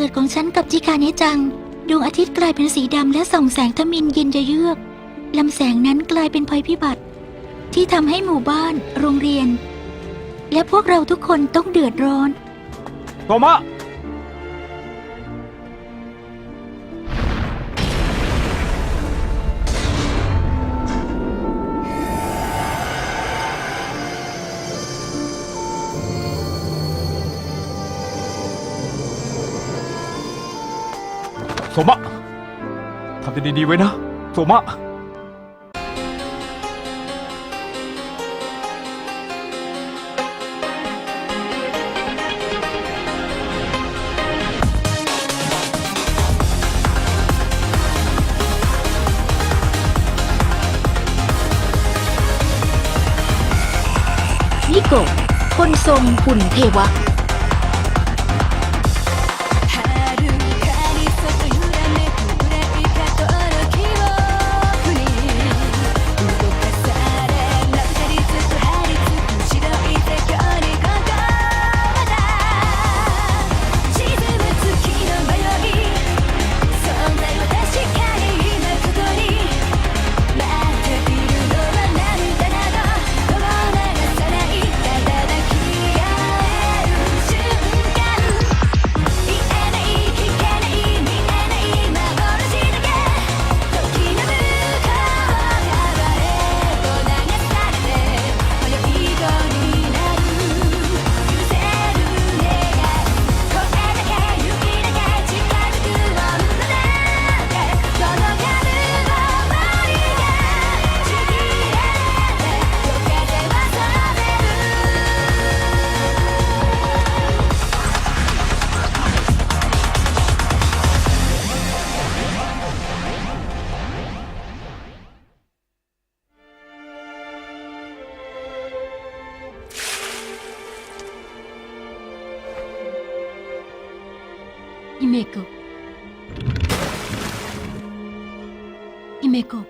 เกิดของฉันกับจิคาเนะจัง ดวงอาทิตย์กลายเป็นสีดำและส่องแสงทมินเย็นจะเยือกลำแสงนั้นกลายเป็นภัยพิบัติ ที่ทำให้หมู่บ้าน โรงเรียน และพวกเราทุกคนต้องเดือดร้อน โทมะ สมะทำใจดีๆไว้นะโสมะนิโกะคนทรงหุ่นเทวะ ฮิเมโกะฮิเมโกะ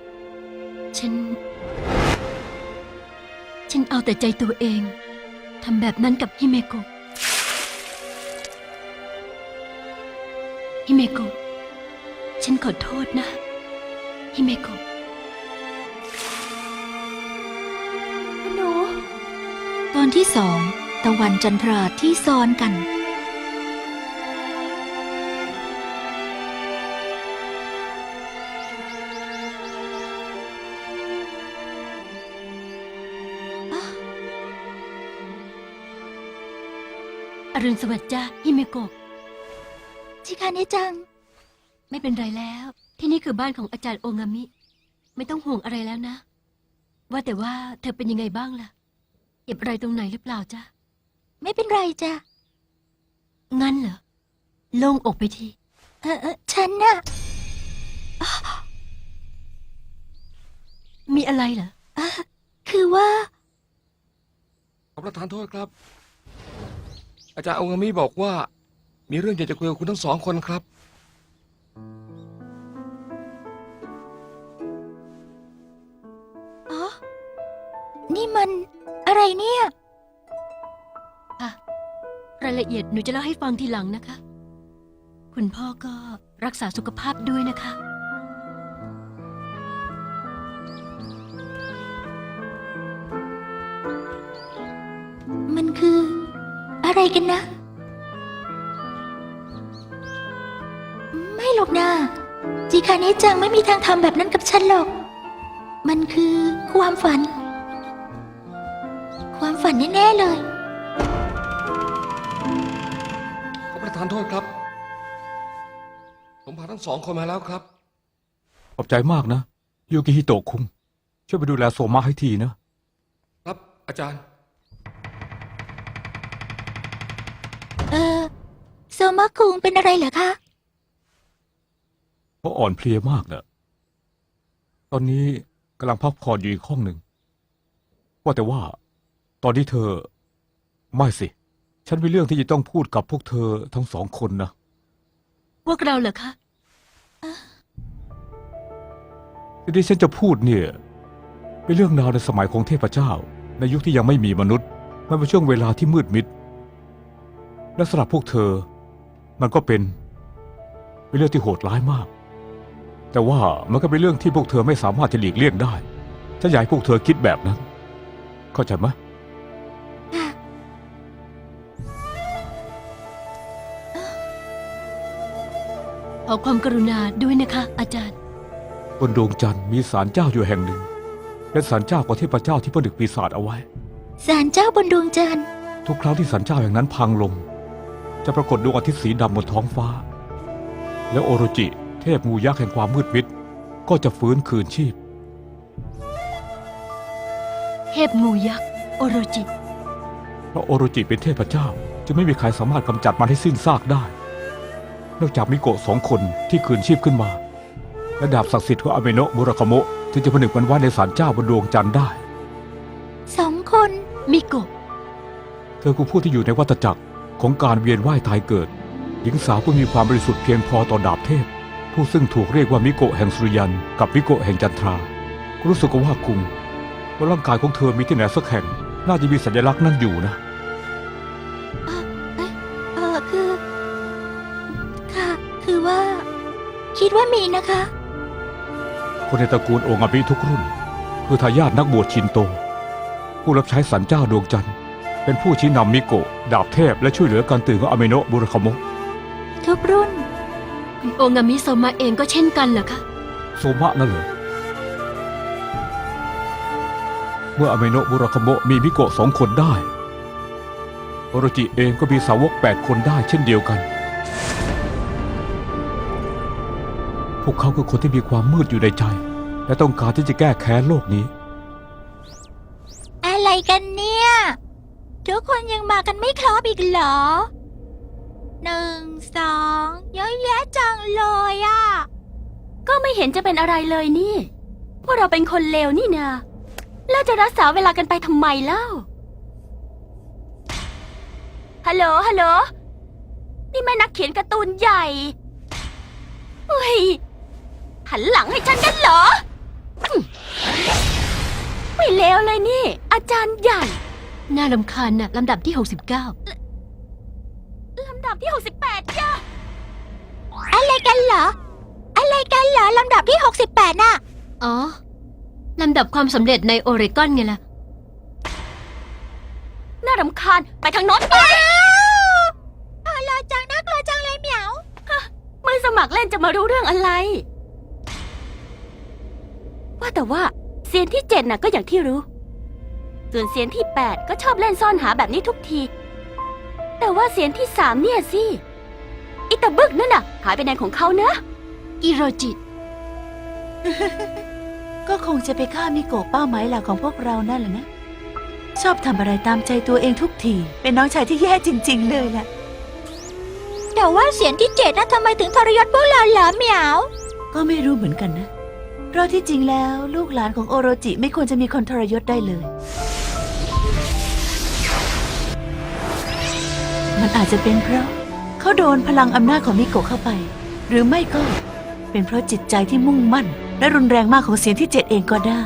ฉัน ฉันเอาแต่ใจตัวเอง ทำแบบนั้นกับฮิเมโกะฮิเมโกะฉันขอโทษนะฮิเมโกะหนูตอนที่สอง ตะวันจันทราที่ซ้อนกัน รุณสวัสดิ์จ้าฮิเมโกะจิคาเนะจัง ไม่เป็นไรแล้ว ที่นี่คือบ้านของอาจารย์โองามิ ไม่ต้องห่วงอะไรแล้วนะ ว่าแต่ว่าเธอเป็นยังไงบ้างล่ะเจ็บอะไรตรงไหนหรือเปล่าจ๊ะไม่เป็นไรจ้ะงั้นเหรอโล่งอกไปที เออเออฉันน่ะมีอะไรเหรอ คือว่า ขอประทานโทษครับ อาจารย์องามิบอกว่า มีเรื่องอยากจะคุยกับคุณทั้งสองคนครับ อ๋อ นี่มันอะไรเนี่ย ค่ะ รายละเอียดหนูจะเล่าให้ฟังทีหลังนะคะ คุณพ่อก็รักษาสุขภาพด้วยนะคะ กันนะ ไม่หรอกนะจิคาเนะจังไม่มีทางทำแบบนั้นกับฉันหรอก มันคือความฝัน ความฝันแน่ๆเลยขอประทานโทษครับ ผมพาทั้งสองคนมาแล้วครับ ขอบใจมากนะ ยูกิฮิโตะคุงช่วยไปดูแลโสมะให้ทีนะ ครับอาจารย์ เออโซ มาคุงเป็นอะไรเหรอคะเพราะอ่อนเพลียมากนะตอนนี้กำลังพักผ่อนอยู่อีกห้องหนึ่ง ว่าแต่ว่า ตอนนี้เธอ ไม่สิ ฉันมีเรื่องที่จะต้องพูดกับพวกเธอทั้งสองคนนะ พวกเราเหรอคะ ที่ที่ฉันจะพูดเนี่ยเป็นเรื่องราวในสมัยของเทพเจ้า ในยุคที่ยังไม่มีมนุษย์ มันเป็นช่วงเวลาที่มืดมิด และสำหรับพวกเธอ มันก็เป็นเป็นเรื่องที่โหดร้ายมาก แต่ว่ามันก็เป็นเรื่องที่พวกเธอไม่สามารถจะหลีกเลี่ยงได้ฉันอยากให้พวกเธอคิดแบบนั้น เข้าใจไหมขอความกรุณาด้วยนะคะ อาจารย์ บนดวงจันทร์มีศาลเจ้าอยู่แห่งหนึ่ง เป็นศาลเจ้าของเทพเจ้าที่ผนึกปีศาจเอาไว้ศาลเจ้าบนดวงจันทร์ทุกครั้งที่ศาลเจ้าแห่งนั้นพังลง จะปรากฏดวงอาทิตย์สีดำบนท้องฟ้า แล้วโอโรจิ เทพงูยักษ์แห่งความมืดมิด ก็จะฟื้นคืนชีพ เทพงูยักษ์โอโรจิ เพราะโอโรจิเป็นเทพเจ้า จะไม่มีใครสามารถกำจัดมันให้สิ้นซากได้ นอกจากมิโกะสองคนที่คืนชีพขึ้นมา และดาบศักดิ์สิทธิ์ของอาเมโนะมุราคาโมะที่จะผนึกมันไว้ในศาลเจ้าบนดวงจันทร์ได้ สองคนมิโกะ เธอคือผู้ที่อยู่ในวัฏจักร ของการเวียนว่ายตายเกิด หญิงสาวผู้มีความบริสุทธิ์เพียงพอต่อดาบเทพ ผู้ซึ่งถูกเรียกว่ามิโกะแห่งสุริยัน กับมิโกะแห่งจันทรารู้สึกว่าคุงว่าร่างกายของเธอมีที่ไหนสักแห่ง น่าจะมีสัญลักษณ์นั่นอยู่นะเออคือ ค่ะ คือว่า คิดว่ามีนะคะ คนในตระกูลโองามิทุกรุ่น คือทายาทนักบวชชินโต ผู้รับใช้สันเจ้าดวงจันทร์ เป็นผู้ชี้นำมิโกะดาบเทพ และช่วยเหลือการตื่นของอาเมโนะบุรคาโมะทุกรุ่นคุณโองามิโซมาเองก็เช่นกันเหรอคะ โซมะนั่นเลยเมื่ออาเมโนะบุรคาโมะมีมิโกะสองคนได้โอโรจิเองก็มีสาวกแปดคนได้เช่นเดียวกัน พวกเขาคือคนที่มีความมืดอยู่ในใจ และต้องการที่จะแก้แค้นโลกนี้ อะไรกันเนี่ย ทุกคนยังมากันไม่ครบอีกเหรอหนึ่งสองเยอะแยะจังเลยอะก็ไม่เห็นจะเป็นอะไรเลยนี่ พวกเราเป็นคนเลวนี่นาแล้วจะรักษาเวลากันไปทำไมเล่า ฮัลโหล ฮัลโหล นี่แม่นักเขียนการ์ตูนใหญ่ เฮ้ย หันหลังให้ฉันกันเหรอ ไม่เลวเลยนี่ อาจารย์ใหญ่ น่าลำคาญน่ะลำดับที่ 69 ลำดับที่ 68จ้าอะไรกันเหรอ อะไรกันเหรอลำดับที่ 68 น่ะ อ๋อ ลำดับความสำเร็จในโอเรกอนไงล่ะ น่ารำคาญไปทางโน้นอ้าวเอาล่ะจังน่ากลัวจังเลยเหมียวมือสมัครเล่นจะมารู้เรื่องอะไร ว่าแต่ว่าเซียนที่เจ็ดน่ะก็อย่างที่รู้ ส่วนเซียนที่แปดก็ชอบเล่นซ่อนหาแบบนี้ทุกที แต่ว่าเซียนที่สามเนี่ยสิอิตาบึกนั่นน่ะ หายไปไหนของเขานะ อิโรจิก็คงจะไปฆ่ามิโกะเป้าหมายหลักของพวกเรานั่นแหละนะ ชอบทำอะไรตามใจตัวเองทุกที เป็นน้องชายที่แย่จริง ๆ เลยล่ะแต่ว่าเสียงที่เจ็ดนะทำไมถึงทรยศพวกเราเหรอเหมียว ก็ไม่รู้เหมือนกันนะ เพราะที่จริงแล้ว ลูกหลานของโอโรจิไม่ควรจะมีคนทรยศได้เลย มันอาจจะเป็นเพราะ เขาโดนพลังอำนาจของมิโกะเข้าไป หรือไม่ก็เป็นเพราะจิตใจที่มุ่งมั่น และรุนแรงมากของเสียงที่เจ็ดเองก็ได้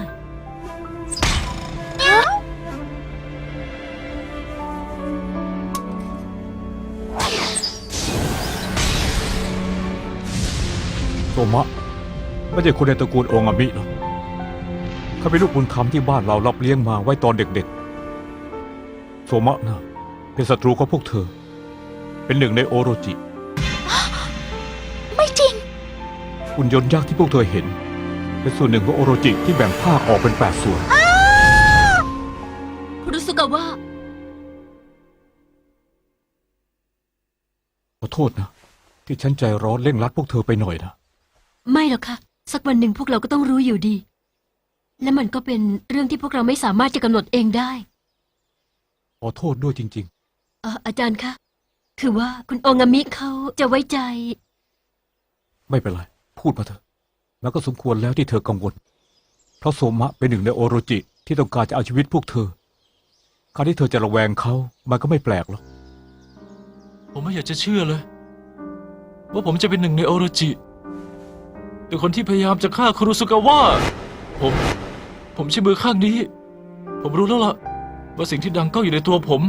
โซมะไม่ใช่คนในตระกูลโองามิหรอกเขาเป็นลูกบุญธรรมที่บ้านเรารับเลี้ยงมาไว้ตอนเด็กๆ โซมะนะเป็นศัตรูของพวกเธอ เป็นหนึ่งในโอโรจิ ไม่จริง หุ่นยนต์ยักษ์ที่พวกเธอเห็น เป็นส่วนหนึ่งของโอโรจิที่แบ่งภาคออกเป็นแปดส่วน คุรุสุกาวะขอโทษนะ ที่ฉันใจร้อนเร่งรัดพวกเธอไปหน่อยนะ ไม่หรอกค่ะ สักวันหนึ่งพวกเราก็ต้องรู้อยู่ดี และมันก็เป็นเรื่องที่พวกเราไม่สามารถจะกำหนดเองได้ขอโทษด้วยจริง เอออาจารย์คะ คือว่าคุณโองามิเขาจะไว้ใจๆไม่เป็นไร พูดมาเถอะมันก็สมควรแล้วที่เธอกังวล เพราะโซมะเป็นหนึ่งในโอโรจิที่ต้องการจะเอาชีวิตพวกเธอ การที่เธอจะระแวงเขามันก็ไม่แปลกหรอก ผมไม่อยากจะเชื่อเลย ว่าผมจะเป็นหนึ่งในโอโรจิแต่คนที่พยายามจะฆ่าคุรุสุกาวะผม ผมใช้มือข้างนี้ ผมรู้แล้วล่ะว่าสิ่งที่ดังก้องอยู่ในตัวผม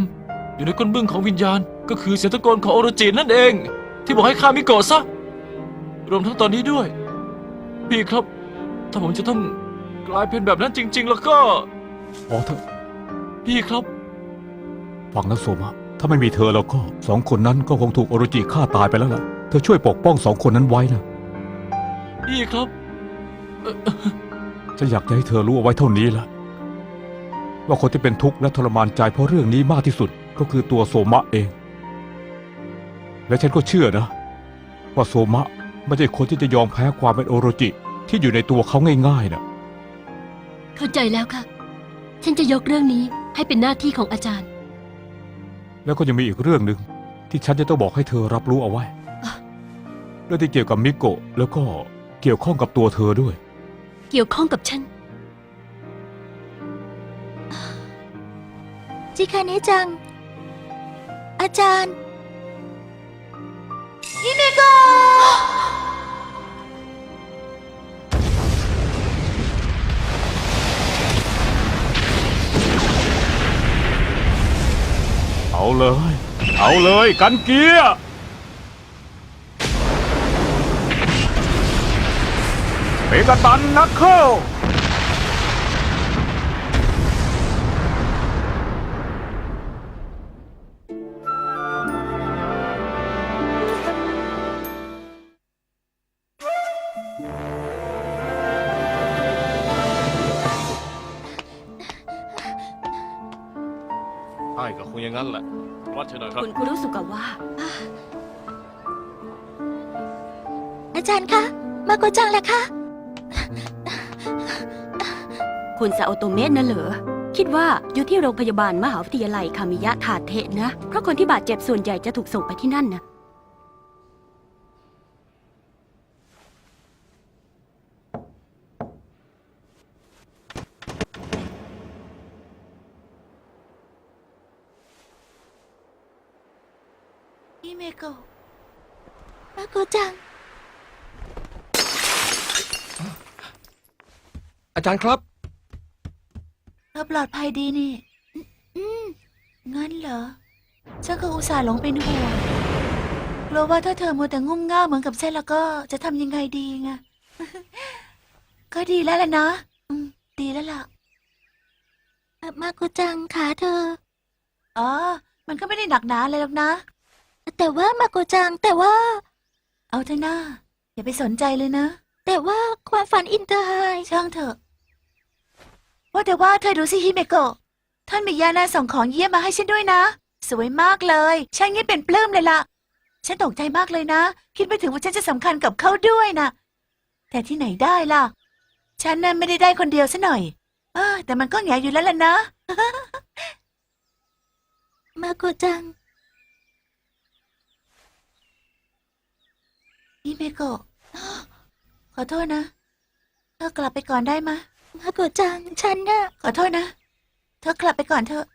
อยู่ในก้นบึ้งของวิญญาณ ก็คือเสียงตะโกนของโอโรจินั่นเอง ที่บอกให้ฆ่ามิโกะซะ รวมทั้งตอนนี้ด้วย พี่ครับ ถ้าผมจะต้องกลายเป็นแบบนั้นจริง ๆ แล้วก็ พอเถอะพี่ครับ ฟังนะโซมะถ้าไม่มีเธอแล้วก็สองคนนั้นก็คงถูกโอโรจิฆ่าตายไปแล้วล่ะ เธอช่วยปกป้องสองคนนั้นไว้นะ พี่ครับ ฉันอยากจะให้เธอรู้เอาไว้เท่านี้ละว่าคนที่เป็นทุกข์และทรมานใจเพราะเรื่องนี้มากที่สุด ก็คือตัวโซมะเอง และฉันก็เชื่อนะ ว่าโซมะไม่ใช่คนที่จะยอมแพ้ความเป็นโอโรจิที่อยู่ในตัวเขาง่ายๆนะเข้าใจแล้วค่ะ ฉันจะยกเรื่องนี้ให้เป็นหน้าที่ของอาจารย์ แล้วก็ยังมีอีกเรื่องหนึ่งที่ฉันจะต้องบอกให้เธอรับรู้เอาไว้อะเรื่องที่เกี่ยวกับมิโกะแล้วก็เกี่ยวข้องกับตัวเธอด้วย เกี่ยวข้องกับฉันจิคาเนะจัง อาจารย์เอาเลย เอาเลยกันเกียร์เมกาตันนักเข้า นั้นแหละวัดเถอะนะครับ คุณคุรุสุกะว่า อาจารย์คะ มาโกจังแล้วคะ คุณซาโอโตเมะน่ะเหรอ คิดว่าอยู่ที่โรงพยาบาลมหาวิทยาลัยคามิยะทาเทะนะ เพราะคนที่บาดเจ็บส่วนใหญ่จะถูกส่งไปที่นั่นนะ มโกะมาโกจัง อาจารย์ครับเธอปลอดภัยดีนี่ อืมงั้นเหรอ ฉันก็อุตส่าห์หลงเป็นห่วงกลัวว่าถ้าเธอมัวแต่งุ่มง่ามเหมือนกับเส้นแล้วก็จะทำยังไงดีไง ก็ดีแล้วล่ะนะอืมดีแล้วล่ะ มาโกจังขาเธอ อ๋อ มันก็ไม่ได้หนักหนาอะไรหรอกนะ แต่ว่ามาโกจังแต่ว่า เอาเถอะหน้า อย่าไปสนใจเลยนะ แต่ว่าความฝันอินเตอร์ไฮช่างเถอะ ว่าแต่ว่าเธอดูสิฮิเมโกะท่านมิยานาส่งของเยี่ยมมาให้ฉันด้วยนะ สวยมากเลย ฉันนี่เป็นปลื้มเลยล่ะ ฉันตกใจมากเลยนะ คิดไม่ถึงว่าฉันจะสำคัญกับเขาด้วยนะแต่ที่ไหนได้ล่ะ ฉันนั้นไม่ได้ได้คนเดียวซะหน่อยเออแต่มันก็แง่อยู่แล้วล่ะนะ มาโกจัง ฮิเมโกะขอโทษนะเธอกลับไปก่อนได้มะมาโกจัง ฉันน่ะ ขอโทษนะ เธอกลับไปก่อนเถอะ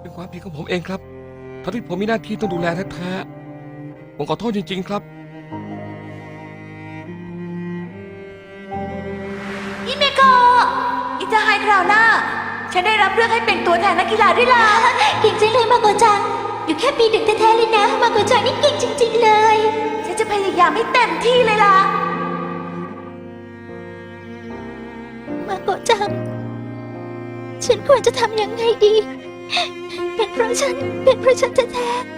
เป็นความผิดของผมเองครับทั้งที่ผมมีหน้าที่ต้องดูแลแท้ๆผมขอโทษจริง ๆ ครับฮิเมโกะอิตาไฮคราวหน้า ฉันได้รับเลือกให้เป็นตัวแทนนักกีฬาด้วยล่ะเก่งจังเลยมาโกจัง อยู่แค่ปีหนึ่งแท้ๆเลยนะ มาโกจังนี่เก่งจริง ๆ เลยฉันจะ พยายามให้เต็มที่เลยล่ะ มาโกจัง ฉันควรจะทำยังไงดี เป็นเพราะฉัน เป็นเพราะฉันแท้ๆ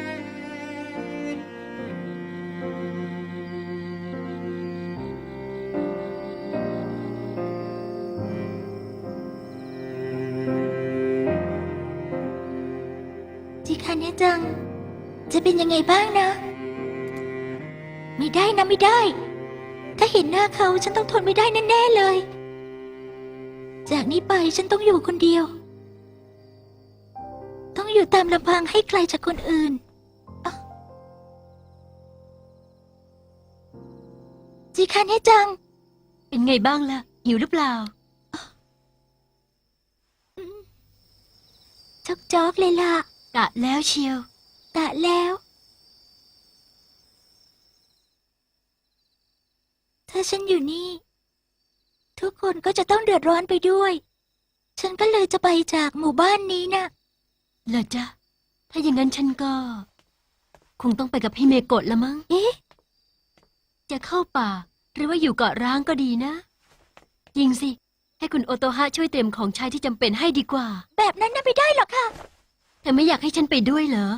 จิคาเนะจัง จะเป็นยังไงบ้าง นะไม่ได้ ถ้าเห็นหน้าเขาฉันต้องทนไม่ได้แน่ๆเลย จากนี้ไปฉันต้องอยู่คนเดียว ต้องอยู่ตามลำพังให้ไกลจากคนอื่นจีคันให้จัง เป็นไงบ้างล่ะ หิวหรือเปล่าจอกๆเลยล่ะกะแล้วเชียวกะแล้ว ถ้าฉันอยู่นี่ ทุกคนก็จะต้องเดือดร้อนไปด้วย ฉันก็เลยจะไปจากหมู่บ้านนี้นะเหรอจ๊ะ ถ้าอย่างนั้นฉันก็ คงต้องไปกับพี่เมโกะละมั้ง เอ๊ะ จะเข้าป่า หรือว่าอยู่เกาะร้างก็ดีนะ ยิงสิ ให้คุณโอโตฮะช่วยเตรียมของใช้ที่จำเป็นให้ดีกว่า แบบนั้นน่ะไม่ได้หรอกค่ะ เธอไม่อยากให้ฉันไปด้วยเหรอ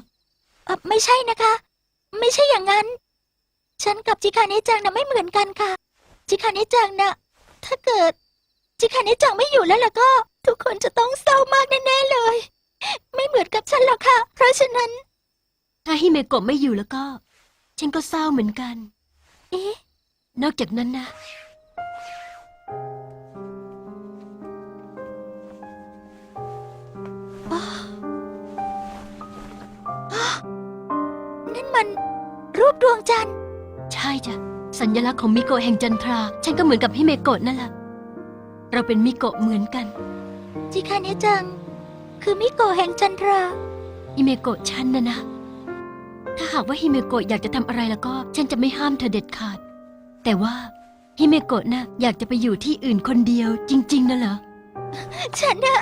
เอ่อไม่ใช่นะคะ ไม่ใช่อย่างนั้น ฉันกับจิคาเนะจังน่ะไม่เหมือนกันค่ะ จิคาเนะจังน่ะถ้าเกิด จิคาเนะจังไม่อยู่แล้วล่ะก็ ทุกคนจะต้องเศร้ามากแน่ๆเลย ไม่เหมือนกับฉันหรอกค่ะ เพราะฉะนั้น ถ้าฮิเมโกะไม่อยู่แล้วก็ ฉันก็เศร้าเหมือนกัน เอ๊ะ นอกจากนั้นนะ นั่นมัน รูปดวงจันทร์ ใช่จ้ะ สัญลักษณ์ของมิโกะแห่งจันทรา ฉันก็เหมือนกับฮิเมโกะนั่นแหละ เราเป็นมิโกะเหมือนกันจิคาเนะจัง คือมิโกะแห่งจันทราฮิเมโกะฉันนะนะ ถ้าหากว่าฮิเมโกะอยากจะทำอะไรแล้วก็ ฉันจะไม่ห้ามเธอเด็ดขาด แต่ว่าฮิเมโกะนะอยากจะไปอยู่ที่อื่นคนเดียว จริง ๆนะเหรอ ฉันน่ะ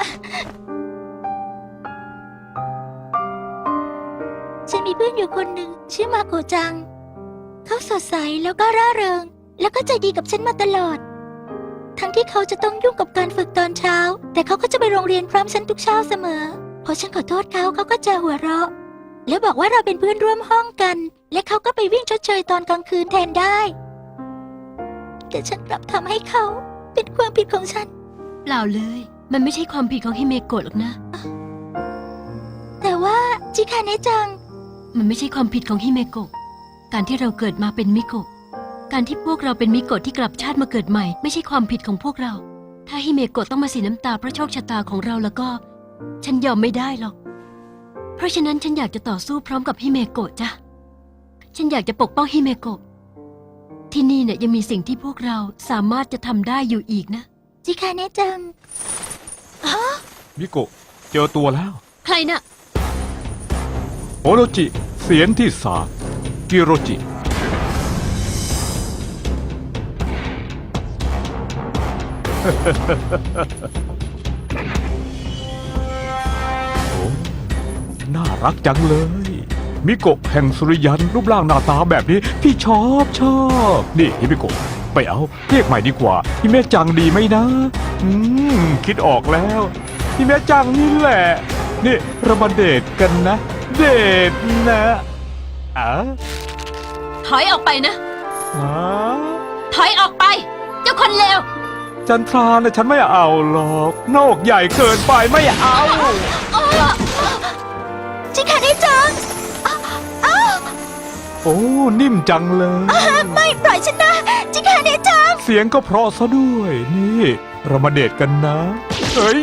ฉันมีเพื่อนอยู่คนหนึ่งชื่อมาโกจัง เขาสดใสแล้วก็ร่าเริง แล้วก็ใจดีกับฉันมาตลอด ทั้งที่เขาจะต้องยุ่งกับการฝึกตอนเช้า แต่เขาก็จะไปโรงเรียนพร้อมฉันทุกเช้าเสมอ พอฉันขอโทษเขาเขาก็จะหัวเราะ แล้วบอกว่าเราเป็นเพื่อนร่วมห้องกัน และเขาก็ไปวิ่งชดเชยตอนกลางคืนแทนได้ แต่ฉันกลับทำให้เขาเป็นความผิดของฉัน เปล่าเลย มันไม่ใช่ความผิดของฮิเมโกะหรอกนะ แต่ว่าจิคาเนะจัง มันไม่ใช่ความผิดของฮิเมโกะ การที่เราเกิดมาเป็นมิโกะการที่พวกเราเป็นมิโกะที่กลับชาติมาเกิดใหม่ ไม่ใช่ความผิดของพวกเรา ถ้าฮิเมโกะต้องมาเสียน้ำตาเพราะโชคชะตาของเราแล้วก็ ฉันยอมไม่ได้หรอก เพราะฉะนั้นฉันอยากจะต่อสู้พร้อมกับฮิเมโกะจ้ะฉันอยากจะปกป้องฮิเมโกะที่นี่เนี่ยยังมีสิ่งที่พวกเราสามารถจะทำได้อยู่อีกนะ จิคาเนะจัง มิโกะเจอตัวแล้ว ใครน่ะ โอโรจิ เสียงที่สาม กิโรจิ น่ารักจังเลย มิโกะแห่งสุริยันรูปร่างหน้าตาแบบนี้ พี่ชอบชอบ นี่ฮิมิโกะไปเอาเรียกใหม่ดีกว่าฮิเมะจังดีไหมนะ อืม คิดออกแล้วฮิเมะจังนี่แหละ นี่เรามาเดทกันนะ เดทนะอะ ถอยออกไปนะอ๋อถอยออกไป เจ้าคนเลว จันทรานะฉันไม่เอาหรอกโนกใหญ่เกินไปไม่เอา จิคาเนะจังโอ้นิ่มจังเลยไม่ปล่อยฉันนะ จิคาเนะจัง เสียงก็เพราะซะด้วย นี่ เรามาเดทกันนะ เฮ้ย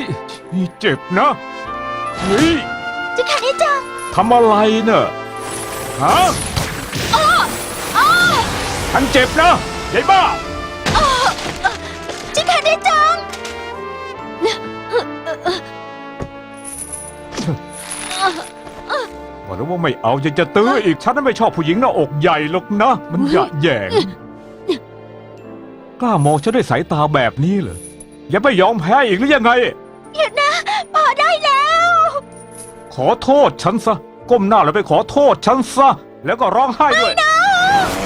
นี่เจ็บนะเฮ้ยจิคาเนะจัง ทำอะไรเนอะฮะ ฉันเจ็บนะยายบ้า จิคาเนะจัง ว่าแล้วว่าไม่เอาจะจะตื้ออีกฉันน่ะไม่ชอบผู้หญิงหน้าอกใหญ่หรอกนะ มันหยะแหยงกล้ามองฉันด้วยสายตาแบบนี้เหรอยังไม่ยอมแพ้อีกหรือยังไง หยุดนะพอได้แล้ว ขอโทษฉันซะ ก้มหน้าแล้วไปขอโทษฉันซะ แล้วก็ร้องไห้ด้วย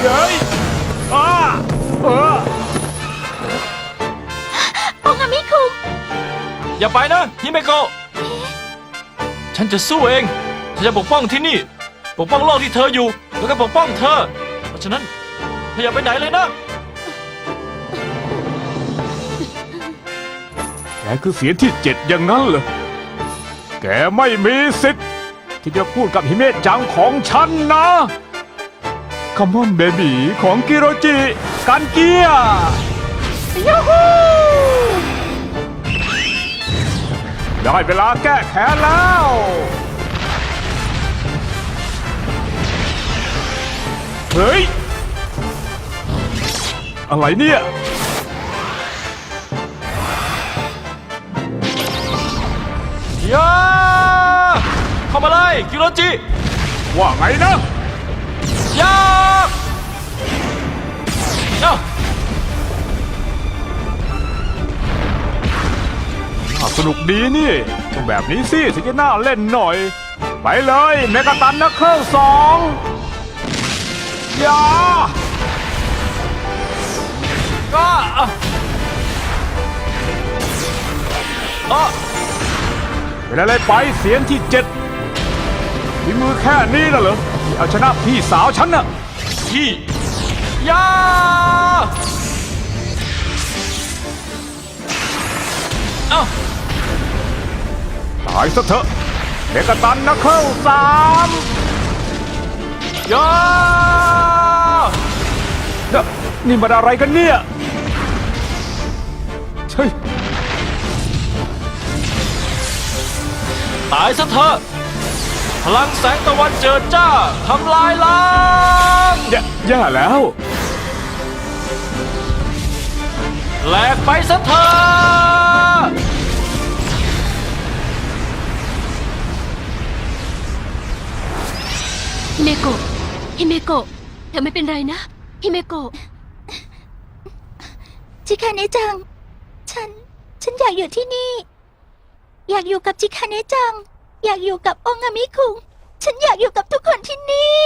เย้ย อ้าเออโองามิคุงอย่าไปนะฮิเมโกะฉันจะสู้เอง ฉันจะปกป้องที่นี่ ปกป้องโลกที่เธออยู่ แล้วก็ปกป้องเธอ เพราะฉะนั้นเธออย่าไปไหนเลยนะ แกคือเสียงที่เจ็ดอย่างนั้นเหรอ แกไม่มีสิทธิ์ที่จะพูดกับฮิเมะจังของฉันนะ คัมมอนเบบีของกิโรจิ กันเกียยูฮูได้เวลาแก้แค้นแล้ว เฮ้ย อะไรเนี่ยยาเข้ามาเลย กิโรจิ ว่าไงนะ ยาเอ้าน่าสนุกดีนี่ต้องแบบนี้สิถึงจะน่าเล่นหน่อย ไปเลยเมกาตันนักเครื่องสองอยาก็อะอะเป็นอะไรไปเสียงที่เจ็ดมีมือแค่นี้น่ะเหรอ ที่เอาชนะพี่สาวฉันน่ะที่ยาเอ้าตายซะเถอะเมกาตันนักเครื่องสามยาเนี่ยนี่มันอะไรกันเนี่ยเฮ้ย ตายซะเถอะ พลังแสงตะวันเจิดจ้าทำลายล้างแย่แย่แล้ว แหลกไปซะเถอะฮิเมโกะฮิเมโกะเธอไม่เป็นไรนะฮิเมโกะจิคาเนะจัง ฉัน ฉันอยากอยู่ที่นี่ อยากอยู่กับจิคาเนะจัง อยากอยู่กับองามิคุง ฉันอยากอยู่กับทุกคนที่นี่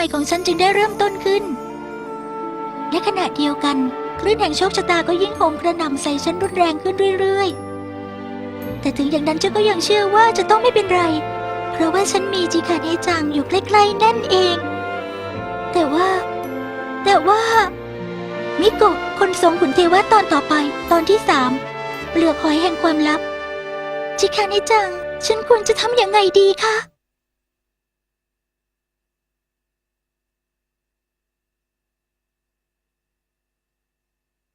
หม่ของฉันจึงได้เริ่มต้นขึ้น และขณะเดียวกันคลื่นแห่งโชคชะตาก็ยิ่งโหมกระหน่ำใส่ฉันรุนแรงขึ้นเรื่อยๆ แต่ถึงอย่างนั้นฉันก็ยังเชื่อว่าจะต้องไม่เป็นไร เพราะว่าฉันมีจิคาเนจังอยู่ใกล้ๆนั่นเอง แต่ว่า แต่ว่า มิโกะคนทรงขุนเทวะตอนต่อไปตอนที่สามเปลือกหอยแห่งความลับ จิคาเนจัง ฉันควรจะทำอยังไงดีคะ